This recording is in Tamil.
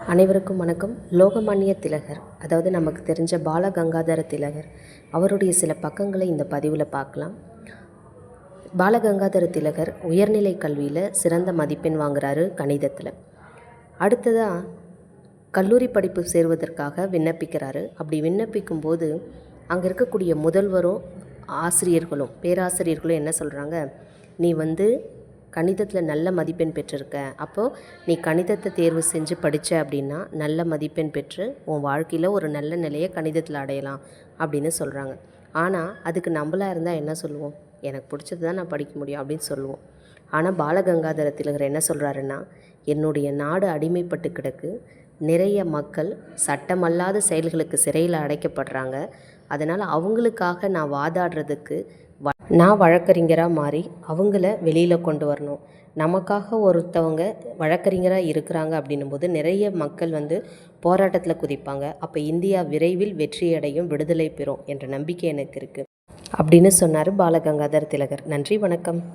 அனைவருக்கும் வணக்கம். லோகமானிய திலகர் அதாவது நமக்கு தெரிஞ்ச பாலகங்காதர திலகர் அவருடைய சில பக்கங்களை இந்த பதிவில் பார்க்கலாம். பாலகங்காதர திலகர் உயர்நிலை கல்வியில் சிறந்த மதிப்பெண் வாங்குறாரு கணிதத்தில். அடுத்ததாக கல்லூரி படிப்பு சேருவதற்காக விண்ணப்பிக்கிறாரு. அப்படி விண்ணப்பிக்கும் போது அங்கே இருக்கக்கூடிய முதல்வரும் ஆசிரியர்களும் பேராசிரியர்களும் என்ன சொல்கிறாங்க நீ வந்து கணிதத்தில் நல்ல மதிப்பெண் பெற்றிருக்க. அப்போது நீ கணிதத்தை தேர்வு செஞ்சு படித்த அப்படின்னா நல்ல மதிப்பெண் பெற்று உன் வாழ்க்கையில் ஒரு நல்ல நிலையை கணிதத்தில் அடையலாம் அப்படின்னு சொல்கிறாங்க ஆனால் அதுக்கு நம்மளாக இருந்தால் என்ன சொல்லுவோம்? எனக்கு பிடிச்சது தான் நான் படிக்க முடியும் அப்படின்னு சொல்லுவோம். ஆனால் பாலகங்காதர திலகர் என்ன சொல்கிறாருன்னா என்னுடைய நாடு அடிமைப்பட்டு கிடக்கு. நிறைய மக்கள் சட்டமல்லாத செயல்களுக்கு சிறையில் அடைக்கப்படுறாங்க. அதனால் அவங்களுக்காக நான் வாதாடுறதுக்கு வ நான் வழக்கறிஞராக மாறி அவங்கள வெளியில் கொண்டு வரணும். நமக்காக ஒருத்தவங்க வழக்கறிஞராக இருக்கிறாங்க அப்படின்னும் போது நிறைய மக்கள் வந்து போராட்டத்தில் குதிப்பாங்க. அப்போ இந்தியா விரைவில் வெற்றியடையும் விடுதலை பெறும் என்ற நம்பிக்கை எனக்கு இருக்குது அப்படின்னு சொன்னார் பாலகங்காதர் திலகர். நன்றி வணக்கம்.